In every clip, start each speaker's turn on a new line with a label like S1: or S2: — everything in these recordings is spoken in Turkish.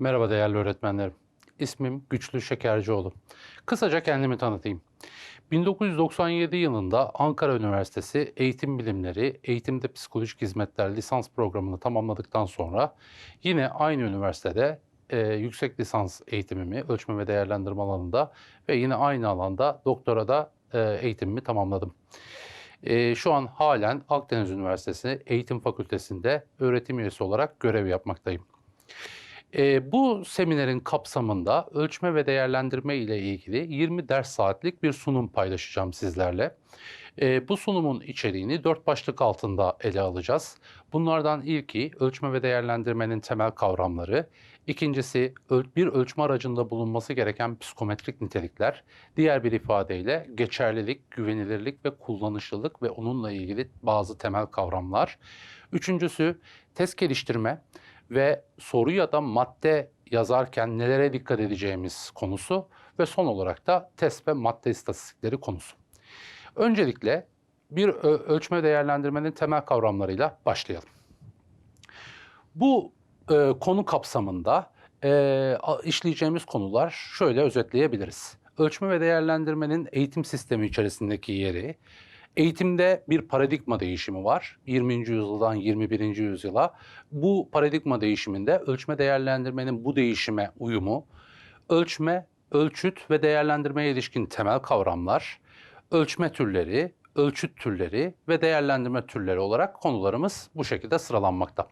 S1: Merhaba değerli öğretmenlerim. İsmim Güçlü Şekercioğlu. Kısaca kendimi tanıtayım. 1997 yılında Ankara Üniversitesi Eğitim Bilimleri, Eğitimde Psikolojik Hizmetler lisans programını tamamladıktan sonra yine aynı üniversitede e, yüksek lisans eğitimimi ölçme ve değerlendirme alanında ve yine aynı alanda doktora da e, eğitimimi tamamladım. E, şu an halen Akdeniz Üniversitesi Eğitim Fakültesi'nde öğretim üyesi olarak görev yapmaktayım. E, bu seminerin kapsamında ölçme ve değerlendirme ile ilgili 20 ders saatlik bir sunum paylaşacağım sizlerle. E, bu sunumun içeriğini dört başlık altında ele alacağız. Bunlardan ilki ölçme ve değerlendirmenin temel kavramları, ikincisi bir ölçme aracında bulunması gereken psikometrik nitelikler, diğer bir ifadeyle geçerlilik, güvenilirlik ve kullanışlılık ve onunla ilgili bazı temel kavramlar. Üçüncüsü test geliştirme ve soru ya da madde yazarken nelere dikkat edeceğimiz konusu ve son olarak da test ve madde istatistikleri konusu. Öncelikle bir ölçme değerlendirmenin temel kavramlarıyla başlayalım. Bu e, konu kapsamında e, işleyeceğimiz konular şöyle özetleyebiliriz. Ölçme ve değerlendirmenin eğitim sistemi içerisindeki yeri, eğitimde bir paradigma değişimi var 20. yüzyıldan 21. yüzyıla. Bu paradigma değişiminde ölçme değerlendirmenin bu değişime uyumu, ölçme, ölçüt ve değerlendirmeye ilişkin temel kavramlar, ölçme türleri, ölçüt türleri ve değerlendirme türleri olarak konularımız bu şekilde sıralanmakta.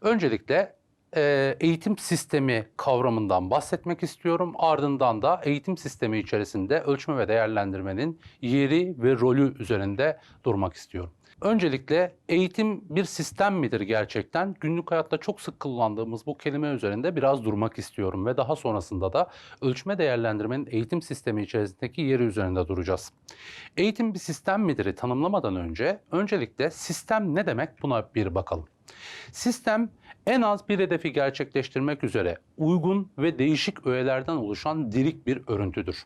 S1: Öncelikle e, eğitim sistemi kavramından bahsetmek istiyorum. Ardından da eğitim sistemi içerisinde ölçme ve değerlendirmenin yeri ve rolü üzerinde durmak istiyorum. Öncelikle eğitim bir sistem midir gerçekten? Günlük hayatta çok sık kullandığımız bu kelime üzerinde biraz durmak istiyorum ve daha sonrasında da ölçme değerlendirmenin eğitim sistemi içerisindeki yeri üzerinde duracağız. Eğitim bir sistem midir'i tanımlamadan önce öncelikle sistem ne demek buna bir bakalım. Sistem en az bir hedefi gerçekleştirmek üzere uygun ve değişik öğelerden oluşan dirik bir örüntüdür.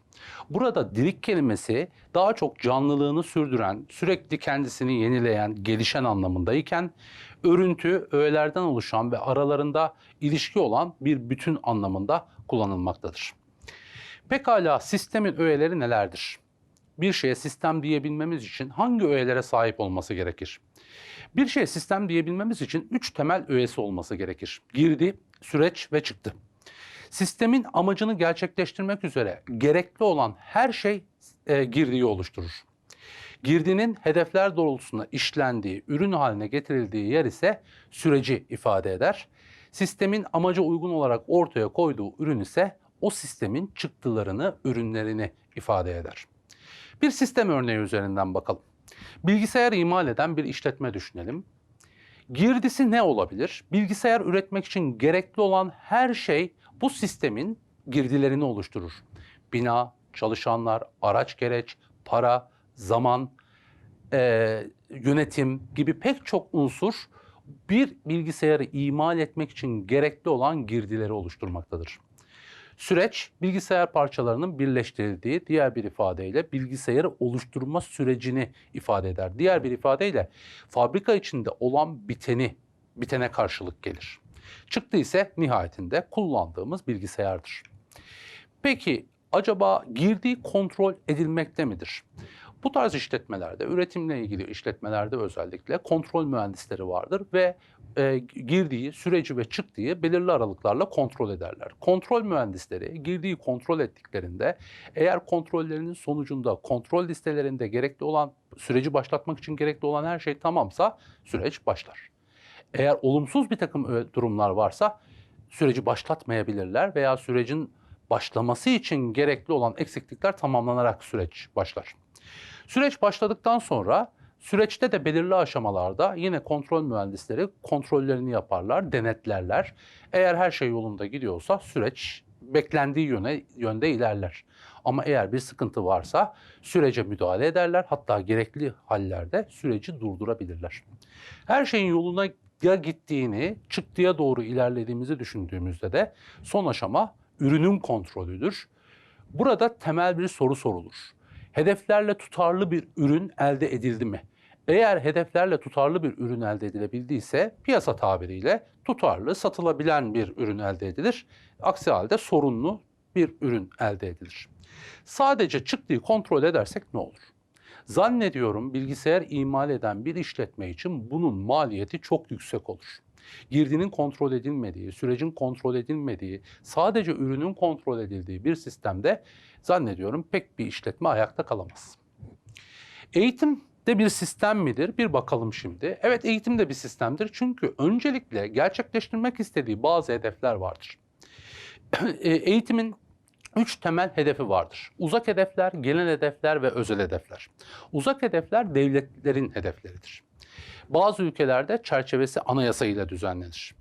S1: Burada dirik kelimesi daha çok canlılığını sürdüren, sürekli kendisini yenileyen, gelişen anlamındayken örüntü öğelerden oluşan ve aralarında ilişki olan bir bütün anlamında kullanılmaktadır. Pekala sistemin öğeleri nelerdir? Bir şeye sistem diyebilmemiz için hangi öğelere sahip olması gerekir? Bir şeye sistem diyebilmemiz için üç temel öğesi olması gerekir. Girdi, süreç ve çıktı. Sistemin amacını gerçekleştirmek üzere gerekli olan her şey e, girdiği oluşturur. Girdinin hedefler doğrultusunda işlendiği, ürün haline getirildiği yer ise süreci ifade eder. Sistemin amaca uygun olarak ortaya koyduğu ürün ise o sistemin çıktılarını, ürünlerini ifade eder. Bir sistem örneği üzerinden bakalım. Bilgisayar imal eden bir işletme düşünelim. Girdisi ne olabilir? Bilgisayar üretmek için gerekli olan her şey bu sistemin girdilerini oluşturur. Bina, çalışanlar, araç gereç, para, zaman, eee, yönetim gibi pek çok unsur bir bilgisayarı imal etmek için gerekli olan girdileri oluşturmaktadır. Süreç bilgisayar parçalarının birleştirildiği diğer bir ifadeyle bilgisayarı oluşturma sürecini ifade eder. Diğer bir ifadeyle fabrika içinde olan biteni bitene karşılık gelir. Çıktı ise nihayetinde kullandığımız bilgisayardır. Peki acaba girdiği kontrol edilmekte midir? Bu tarz işletmelerde, üretimle ilgili işletmelerde özellikle kontrol mühendisleri vardır ve e, girdiği, süreci ve çıktığı belirli aralıklarla kontrol ederler. Kontrol mühendisleri girdiği kontrol ettiklerinde eğer kontrollerinin sonucunda kontrol listelerinde gerekli olan süreci başlatmak için gerekli olan her şey tamamsa süreç başlar. Eğer olumsuz bir takım ö- durumlar varsa süreci başlatmayabilirler veya sürecin başlaması için gerekli olan eksiklikler tamamlanarak süreç başlar. Süreç başladıktan sonra süreçte de belirli aşamalarda yine kontrol mühendisleri kontrollerini yaparlar, denetlerler. Eğer her şey yolunda gidiyorsa süreç beklendiği yöne yönde ilerler. Ama eğer bir sıkıntı varsa sürece müdahale ederler. Hatta gerekli hallerde süreci durdurabilirler. Her şeyin yoluna ya gittiğini, çıktıya doğru ilerlediğimizi düşündüğümüzde de son aşama ürünün kontrolüdür. Burada temel bir soru sorulur. Hedeflerle tutarlı bir ürün elde edildi mi? Eğer hedeflerle tutarlı bir ürün elde edilebildiyse piyasa tabiriyle tutarlı, satılabilen bir ürün elde edilir. Aksi halde sorunlu bir ürün elde edilir. Sadece çıktığı kontrol edersek ne olur? Zannediyorum bilgisayar imal eden bir işletme için bunun maliyeti çok yüksek olur. Girdinin kontrol edilmediği, sürecin kontrol edilmediği, sadece ürünün kontrol edildiği bir sistemde zannediyorum pek bir işletme ayakta kalamaz. Eğitim de bir sistem midir? Bir bakalım şimdi. Evet eğitim de bir sistemdir. Çünkü öncelikle gerçekleştirmek istediği bazı hedefler vardır. E, Eğitimin üç temel hedefi vardır. Uzak hedefler, genel hedefler ve özel hedefler. Uzak hedefler devletlerin hedefleridir. Bazı ülkelerde çerçevesi anayasayla düzenlenir.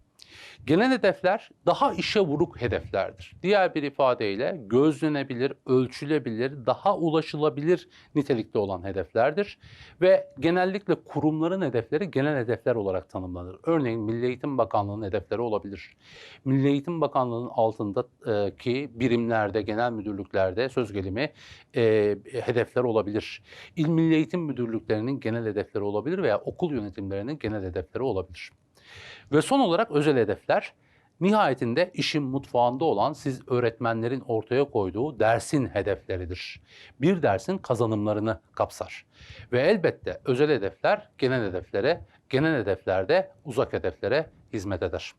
S1: Genel hedefler daha işe vuruk hedeflerdir. Diğer bir ifadeyle gözlenebilir, ölçülebilir, daha ulaşılabilir nitelikte olan hedeflerdir. Ve genellikle kurumların hedefleri genel hedefler olarak tanımlanır. Örneğin Milli Eğitim Bakanlığı'nın hedefleri olabilir. Milli Eğitim Bakanlığı'nın altındaki birimlerde, genel müdürlüklerde söz gelimi e, hedefler olabilir. İl Milli Eğitim Müdürlüklerinin genel hedefleri olabilir veya okul yönetimlerinin genel hedefleri olabilir. Ve son olarak özel hedefler. Nihayetinde işin mutfağında olan siz öğretmenlerin ortaya koyduğu dersin hedefleridir. Bir dersin kazanımlarını kapsar. Ve elbette özel hedefler genel hedeflere, genel hedeflerde uzak hedeflere hizmet eder.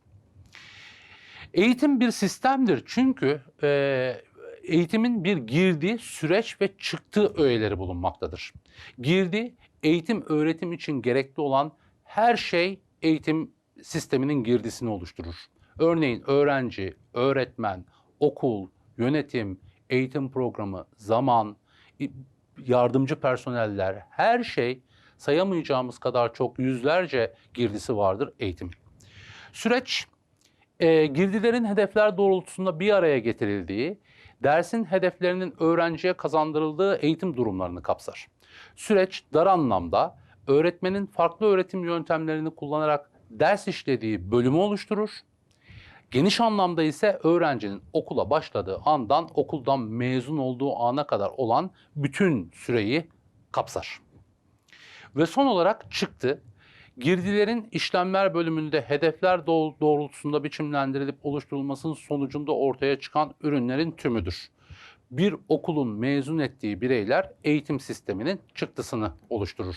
S1: Eğitim bir sistemdir çünkü e, eğitimin bir girdi, süreç ve çıktı öğeleri bulunmaktadır. Girdi, eğitim öğretim için gerekli olan her şey eğitim sisteminin girdisini oluşturur. Örneğin öğrenci, öğretmen, okul, yönetim, eğitim programı, zaman, yardımcı personeller, her şey sayamayacağımız kadar çok yüzlerce girdisi vardır eğitim. Süreç e, girdilerin hedefler doğrultusunda bir araya getirildiği, dersin hedeflerinin öğrenciye kazandırıldığı eğitim durumlarını kapsar. Süreç dar anlamda öğretmenin farklı öğretim yöntemlerini kullanarak ders işlediği bölümü oluşturur. Geniş anlamda ise öğrencinin okula başladığı andan okuldan mezun olduğu ana kadar olan bütün süreyi kapsar. Ve son olarak çıktı. Girdilerin işlemler bölümünde hedefler doğrultusunda biçimlendirilip oluşturulmasının sonucunda ortaya çıkan ürünlerin tümüdür. Bir okulun mezun ettiği bireyler eğitim sisteminin çıktısını oluşturur.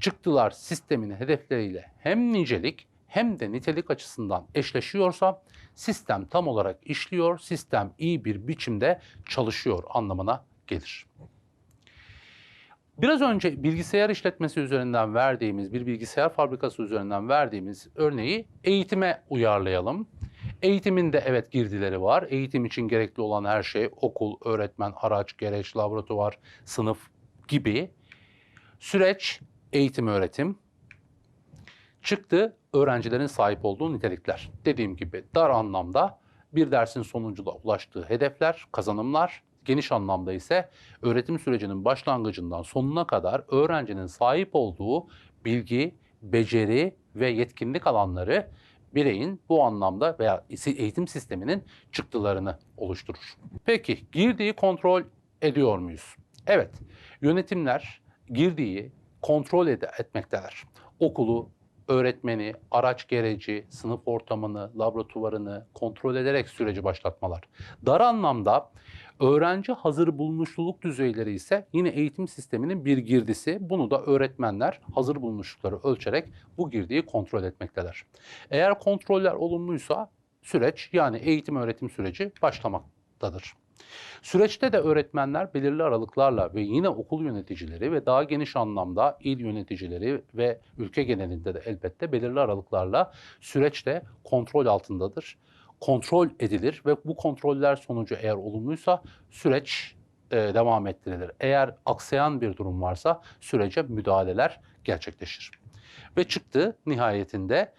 S1: Çıktılar sisteminin hedefleriyle hem nicelik hem de nitelik açısından eşleşiyorsa sistem tam olarak işliyor, sistem iyi bir biçimde çalışıyor anlamına gelir. Biraz önce bilgisayar işletmesi üzerinden verdiğimiz, bir bilgisayar fabrikası üzerinden verdiğimiz örneği eğitime uyarlayalım. Eğitimin de evet girdileri var. Eğitim için gerekli olan her şey okul, öğretmen, araç, gereç, laboratuvar, sınıf gibi. Süreç eğitim öğretim. Çıktı öğrencilerin sahip olduğu nitelikler. Dediğim gibi dar anlamda bir dersin sonucunda ulaştığı hedefler, kazanımlar, geniş anlamda ise öğretim sürecinin başlangıcından sonuna kadar öğrencinin sahip olduğu bilgi, beceri ve yetkinlik alanları bireyin bu anlamda veya eğitim sisteminin çıktılarını oluşturur. Peki girdiği kontrol ediyor muyuz? Evet, yönetimler girdiği kontrol ed- etmekteler. Okulu, öğretmeni, araç gereci, sınıf ortamını, laboratuvarını kontrol ederek süreci başlatmalar. Dar anlamda öğrenci hazır bulunuşluluk düzeyleri ise yine eğitim sisteminin bir girdisi. Bunu da öğretmenler hazır bulunuşlukları ölçerek bu girdiği kontrol etmekteler. Eğer kontroller olumluysa süreç yani eğitim öğretim süreci başlamaktadır. Süreçte de öğretmenler belirli aralıklarla ve yine okul yöneticileri ve daha geniş anlamda il yöneticileri ve ülke genelinde de elbette belirli aralıklarla süreçte kontrol altındadır. Kontrol edilir ve bu kontroller sonucu eğer olumluysa süreç e, devam ettirilir. Eğer aksayan bir durum varsa sürece müdahaleler gerçekleşir. Ve çıktı nihayetinde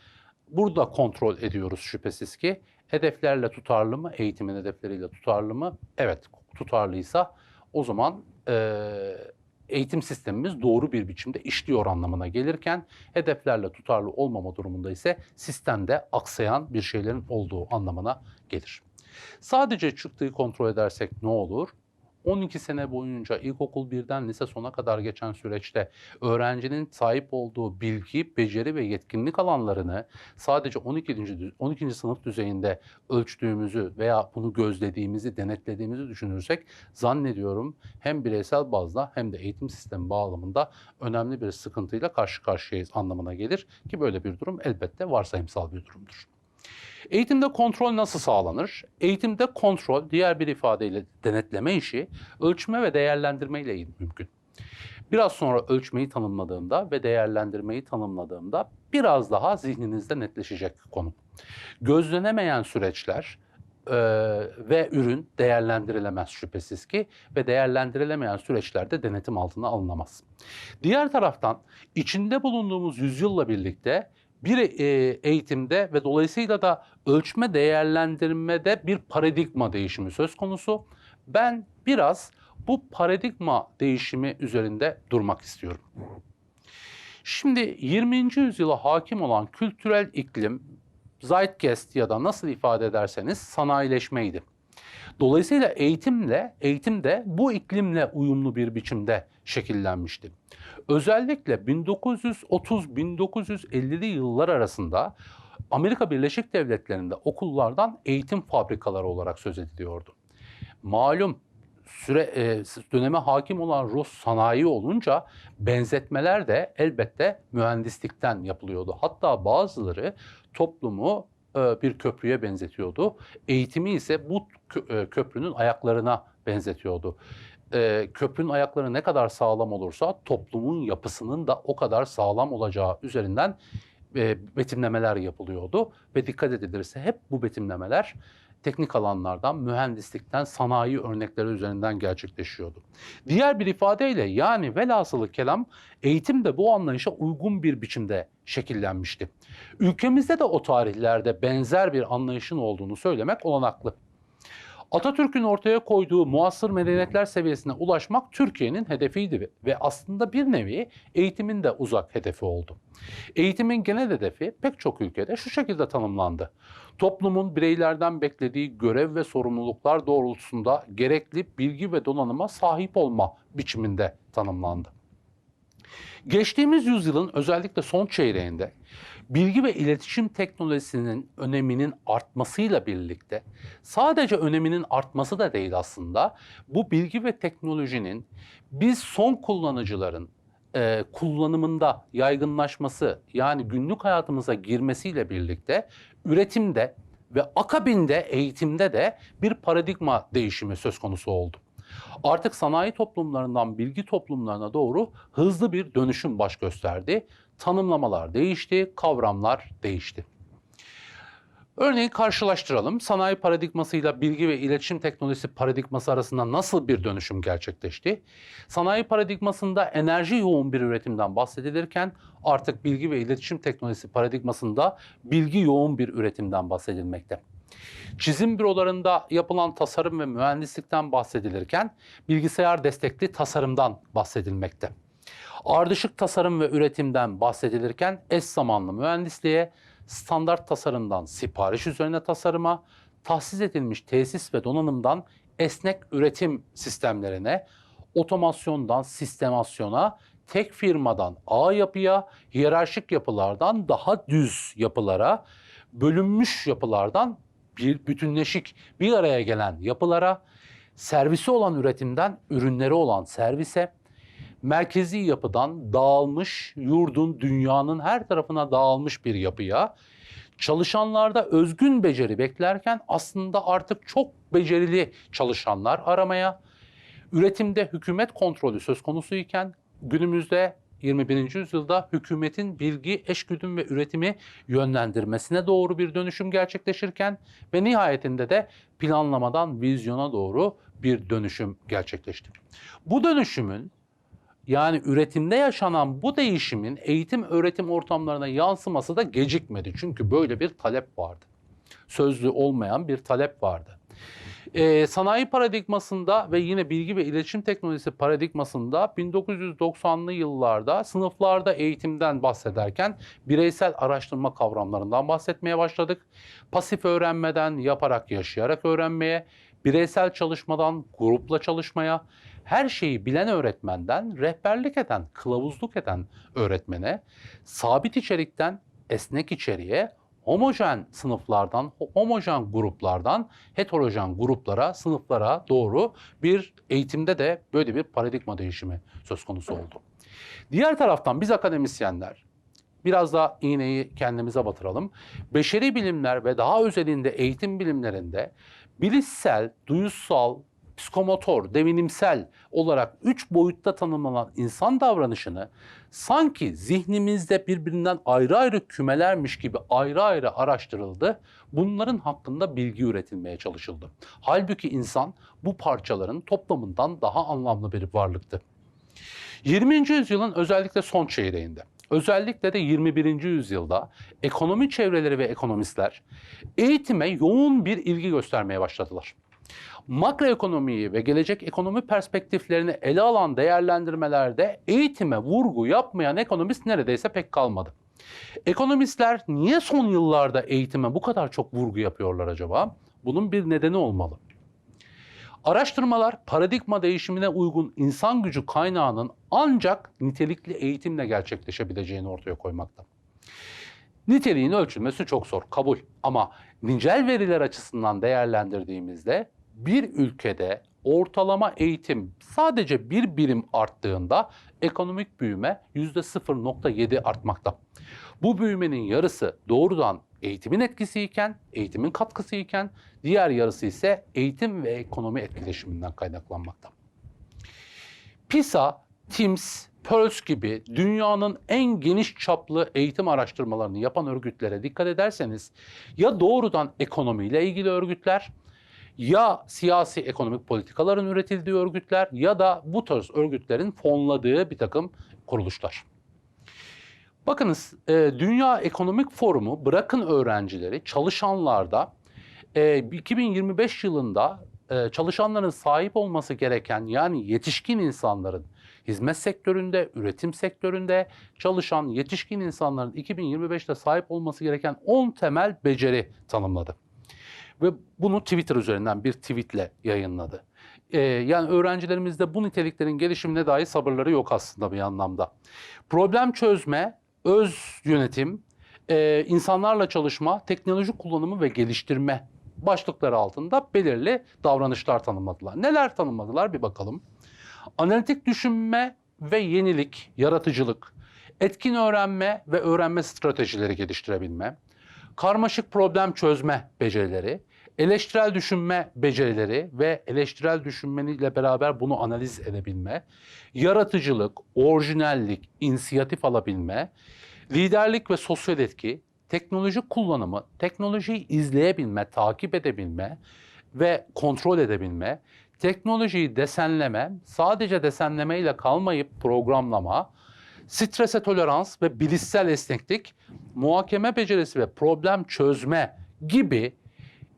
S1: burada kontrol ediyoruz şüphesiz ki hedeflerle tutarlı mı, eğitimin hedefleriyle tutarlı mı? Evet tutarlıysa o zaman e, eğitim sistemimiz doğru bir biçimde işliyor anlamına gelirken hedeflerle tutarlı olmama durumunda ise sistemde aksayan bir şeylerin olduğu anlamına gelir. Sadece çıktığı kontrol edersek ne olur? 12 sene boyunca ilkokul birden lise sona kadar geçen süreçte öğrencinin sahip olduğu bilgi, beceri ve yetkinlik alanlarını sadece 12. dü- 12. sınıf düzeyinde ölçtüğümüzü veya bunu gözlediğimizi, denetlediğimizi düşünürsek zannediyorum hem bireysel bazda hem de eğitim sistemi bağlamında önemli bir sıkıntıyla karşı karşıyayız anlamına gelir ki böyle bir durum elbette varsayımsal bir durumdur. Eğitimde kontrol nasıl sağlanır? Eğitimde kontrol diğer bir ifadeyle denetleme işi ölçme ve değerlendirme ile mümkün. Biraz sonra ölçmeyi tanımladığımda ve değerlendirmeyi tanımladığımda biraz daha zihninizde netleşecek konu. Gözlenemeyen süreçler e, ve ürün değerlendirilemez şüphesiz ki ve değerlendirilemeyen süreçlerde denetim altına alınamaz. Diğer taraftan içinde bulunduğumuz yüzyılla birlikte bir e, eğitimde ve dolayısıyla da ölçme değerlendirmede bir paradigma değişimi söz konusu. Ben biraz bu paradigma değişimi üzerinde durmak istiyorum. Şimdi 20. yüzyıla hakim olan kültürel iklim, zeitgeist ya da nasıl ifade ederseniz sanayileşmeydi. Dolayısıyla eğitimle, eğitim de bu iklimle uyumlu bir biçimde şekillenmişti. Özellikle 1930-1950'li yıllar arasında Amerika Birleşik Devletleri'nde okullardan eğitim fabrikaları olarak söz ediliyordu. Malum süre e, döneme hakim olan Rus sanayi olunca benzetmeler de elbette mühendislikten yapılıyordu. Hatta bazıları toplumu e, bir köprüye benzetiyordu. Eğitimi ise bu e, köprünün ayaklarına benzetiyordu. E, köprünün ayakları ne kadar sağlam olursa toplumun yapısının da o kadar sağlam olacağı üzerinden e, betimlemeler yapılıyordu. Ve dikkat edilirse hep bu betimlemeler teknik alanlardan, mühendislikten, sanayi örnekleri üzerinden gerçekleşiyordu. Diğer bir ifadeyle yani velhasılı kelam eğitim de bu anlayışa uygun bir biçimde şekillenmişti. Ülkemizde de o tarihlerde benzer bir anlayışın olduğunu söylemek olanaklı. Atatürk'ün ortaya koyduğu muasır medeniyetler seviyesine ulaşmak Türkiye'nin hedefiydi ve- aslında bir nevi eğitimin de uzak hedefi oldu. Eğitimin genel hedefi pek çok ülkede şu şekilde tanımlandı. Toplumun bireylerden beklediği görev ve sorumluluklar doğrultusunda gerekli bilgi ve donanıma sahip olma biçiminde tanımlandı. Geçtiğimiz yüzyılın özellikle son çeyreğinde bilgi ve iletişim teknolojisinin öneminin artmasıyla birlikte sadece öneminin artması da değil aslında bu bilgi ve teknolojinin biz son kullanıcıların e, kullanımında yaygınlaşması yani günlük hayatımıza girmesiyle birlikte üretimde ve akabinde eğitimde de bir paradigma değişimi söz konusu oldu. Artık sanayi toplumlarından bilgi toplumlarına doğru hızlı bir dönüşüm baş gösterdi. Tanımlamalar değişti, kavramlar değişti. Örneğin karşılaştıralım. Sanayi paradigmasıyla bilgi ve iletişim teknolojisi paradigması arasında nasıl bir dönüşüm gerçekleşti? Sanayi paradigmasında enerji yoğun bir üretimden bahsedilirken artık bilgi ve iletişim teknolojisi paradigmasında bilgi yoğun bir üretimden bahsedilmekte. Çizim bürolarında yapılan tasarım ve mühendislikten bahsedilirken bilgisayar destekli tasarımdan bahsedilmekte. Ardışık tasarım ve üretimden bahsedilirken eş zamanlı mühendisliğe, standart tasarımdan sipariş üzerine tasarıma, tahsis edilmiş tesis ve donanımdan esnek üretim sistemlerine, otomasyondan sistemasyona, tek firmadan ağ yapıya, hiyerarşik yapılardan daha düz yapılara, bölünmüş yapılardan bir bütünleşik bir araya gelen yapılara, servisi olan üretimden ürünleri olan servise, merkezi yapıdan dağılmış, yurdun, dünyanın her tarafına dağılmış bir yapıya, çalışanlarda özgün beceri beklerken aslında artık çok becerili çalışanlar aramaya, üretimde hükümet kontrolü söz konusu iken günümüzde 21. yüzyılda hükümetin bilgi, eşgüdüm ve üretimi yönlendirmesine doğru bir dönüşüm gerçekleşirken ve nihayetinde de planlamadan vizyona doğru bir dönüşüm gerçekleşti. Bu dönüşümün yani üretimde yaşanan bu değişimin eğitim öğretim ortamlarına yansıması da gecikmedi. Çünkü böyle bir talep vardı. Sözlü olmayan bir talep vardı. Ee, sanayi paradigmasında ve yine bilgi ve iletişim teknolojisi paradigmasında 1990'lı yıllarda sınıflarda eğitimden bahsederken bireysel araştırma kavramlarından bahsetmeye başladık. Pasif öğrenmeden yaparak yaşayarak öğrenmeye, bireysel çalışmadan grupla çalışmaya, her şeyi bilen öğretmenden rehberlik eden, kılavuzluk eden öğretmene, sabit içerikten esnek içeriğe, homojen sınıflardan, homojen gruplardan heterojen gruplara, sınıflara doğru bir eğitimde de böyle bir paradigma değişimi söz konusu oldu. Diğer taraftan biz akademisyenler biraz da iğneyi kendimize batıralım. Beşeri bilimler ve daha özelinde eğitim bilimlerinde bilişsel, duyusal, psikomotor, devinimsel olarak üç boyutta tanımlanan insan davranışını sanki zihnimizde birbirinden ayrı ayrı kümelermiş gibi ayrı ayrı araştırıldı. Bunların hakkında bilgi üretilmeye çalışıldı. Halbuki insan bu parçaların toplamından daha anlamlı bir varlıktı. 20. yüzyılın özellikle son çeyreğinde, özellikle de 21. yüzyılda ekonomi çevreleri ve ekonomistler eğitime yoğun bir ilgi göstermeye başladılar. Makroekonomiyi ve gelecek ekonomi perspektiflerini ele alan değerlendirmelerde eğitime vurgu yapmayan ekonomist neredeyse pek kalmadı. Ekonomistler niye son yıllarda eğitime bu kadar çok vurgu yapıyorlar acaba? Bunun bir nedeni olmalı. Araştırmalar paradigma değişimine uygun insan gücü kaynağının ancak nitelikli eğitimle gerçekleşebileceğini ortaya koymakta. Niteliğin ölçülmesi çok zor, kabul. Ama nicel veriler açısından değerlendirdiğimizde bir ülkede ortalama eğitim sadece bir birim arttığında ekonomik büyüme %0.7 artmakta. Bu büyümenin yarısı doğrudan eğitimin etkisiyken, eğitimin katkısıyken diğer yarısı ise eğitim ve ekonomi etkileşiminden kaynaklanmakta. PISA, TIMSS, PIRLS gibi dünyanın en geniş çaplı eğitim araştırmalarını yapan örgütlere dikkat ederseniz ya doğrudan ekonomiyle ilgili örgütler ya siyasi ekonomik politikaların üretildiği örgütler ya da bu tarz örgütlerin fonladığı bir takım kuruluşlar. Bakınız e, Dünya Ekonomik Forumu bırakın öğrencileri çalışanlarda e, 2025 yılında e, çalışanların sahip olması gereken yani yetişkin insanların hizmet sektöründe, üretim sektöründe çalışan yetişkin insanların 2025'te sahip olması gereken 10 temel beceri tanımladı. Ve bunu Twitter üzerinden bir tweetle yayınladı. Ee, yani öğrencilerimizde bu niteliklerin gelişimine dair sabırları yok aslında bir anlamda. Problem çözme, öz yönetim, e, insanlarla çalışma, teknoloji kullanımı ve geliştirme başlıkları altında belirli davranışlar tanımladılar. Neler tanımladılar bir bakalım. Analitik düşünme ve yenilik, yaratıcılık, etkin öğrenme ve öğrenme stratejileri geliştirebilme, karmaşık problem çözme becerileri, eleştirel düşünme becerileri ve eleştirel düşünmeyle beraber bunu analiz edebilme, yaratıcılık, orijinallik, inisiyatif alabilme, liderlik ve sosyal etki, teknoloji kullanımı, teknolojiyi izleyebilme, takip edebilme ve kontrol edebilme, teknolojiyi desenleme, sadece desenlemeyle kalmayıp programlama, strese tolerans ve bilişsel esneklik, muhakeme becerisi ve problem çözme gibi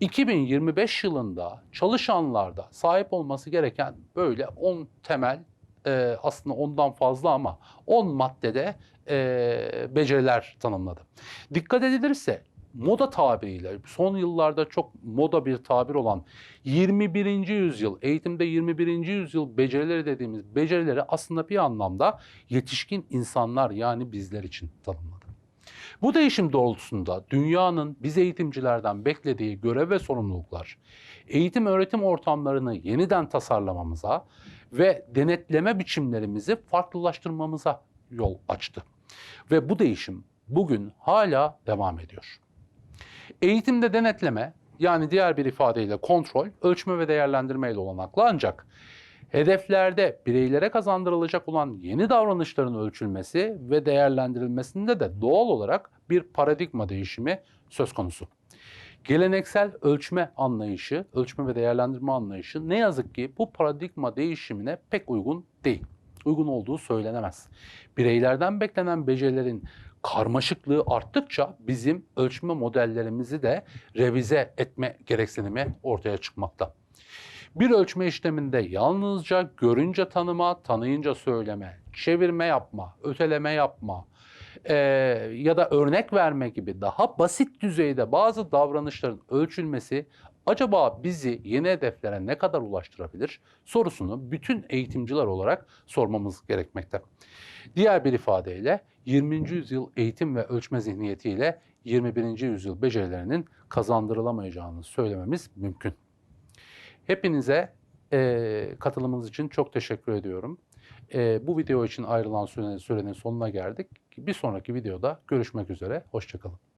S1: 2025 yılında çalışanlarda sahip olması gereken böyle 10 temel e, aslında ondan fazla ama 10 maddede e, beceriler tanımladı. Dikkat edilirse moda tabiriyle son yıllarda çok moda bir tabir olan 21. yüzyıl eğitimde 21. yüzyıl becerileri dediğimiz becerileri aslında bir anlamda yetişkin insanlar yani bizler için tanımladı. Bu değişim doğrultusunda dünyanın biz eğitimcilerden beklediği görev ve sorumluluklar, eğitim öğretim ortamlarını yeniden tasarlamamıza ve denetleme biçimlerimizi farklılaştırmamıza yol açtı. Ve bu değişim bugün hala devam ediyor. Eğitimde denetleme yani diğer bir ifadeyle kontrol, ölçme ve değerlendirme ile olanaklı ancak hedeflerde bireylere kazandırılacak olan yeni davranışların ölçülmesi ve değerlendirilmesinde de doğal olarak bir paradigma değişimi söz konusu. Geleneksel ölçme anlayışı, ölçme ve değerlendirme anlayışı ne yazık ki bu paradigma değişimine pek uygun değil. Uygun olduğu söylenemez. Bireylerden beklenen becerilerin karmaşıklığı arttıkça bizim ölçme modellerimizi de revize etme gereksinimi ortaya çıkmakta. Bir ölçme işleminde yalnızca görünce tanıma, tanıyınca söyleme, çevirme yapma, öteleme yapma, e, ya da örnek verme gibi daha basit düzeyde bazı davranışların ölçülmesi acaba bizi yeni hedeflere ne kadar ulaştırabilir sorusunu bütün eğitimciler olarak sormamız gerekmekte. Diğer bir ifadeyle 20. yüzyıl eğitim ve ölçme zihniyetiyle 21. yüzyıl becerilerinin kazandırılamayacağını söylememiz mümkün. Hepinize eee, katılımınız için çok teşekkür ediyorum. Eee, bu video için ayrılan sürenin, sürenin sonuna geldik. Bir sonraki videoda görüşmek üzere. Hoşçakalın.